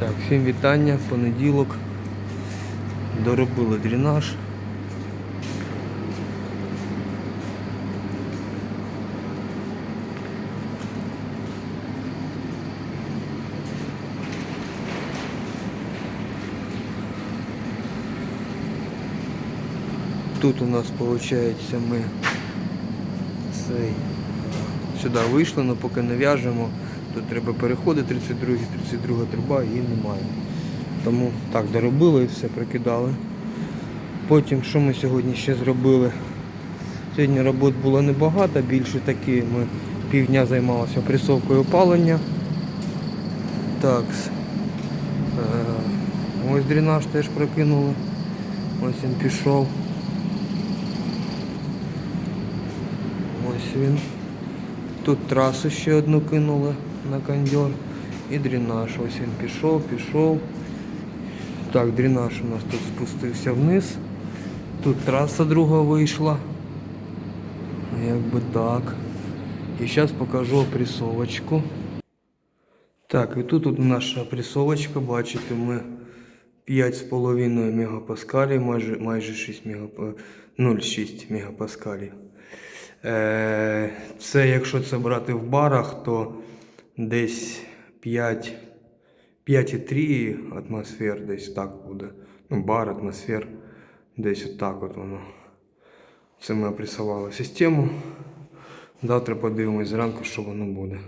Так, всім вітання, понеділок. Доробили дренаж. Тут у нас виходить ми цей сюди вийшли, але поки не в'яжемо. Тут треба переходи 32, 32 труба і немає. Тому так, доробили і все, прикидали. Потім, що ми сьогодні ще зробили? Сьогодні робот було небагато, більше такі ми півдня займалися присовкою опалення. Так. Ось дренаж теж прокинули. Ось він пішов. Ось він. Тут трасу ще одну кинули на кондьор. І дренаж. Ось він пішов, пішов. Так, дренаж у нас тут спустився вниз. Тут траса друга вийшла. Якби так. І зараз покажу опресовочку. Так, і тут, тут наша опресовочка, бачите, ми 5,5 мегапаскалів, майже, майже 6 мегап... 0,6 мегапаскалів. Е, Це якщо це брати в барах, то десь 5, 5,3 атмосфер, десь так буде. Ну, бар, атмосфер, десь отак от воно. Це ми опресували систему. Завтра подивимось зранку, що воно буде.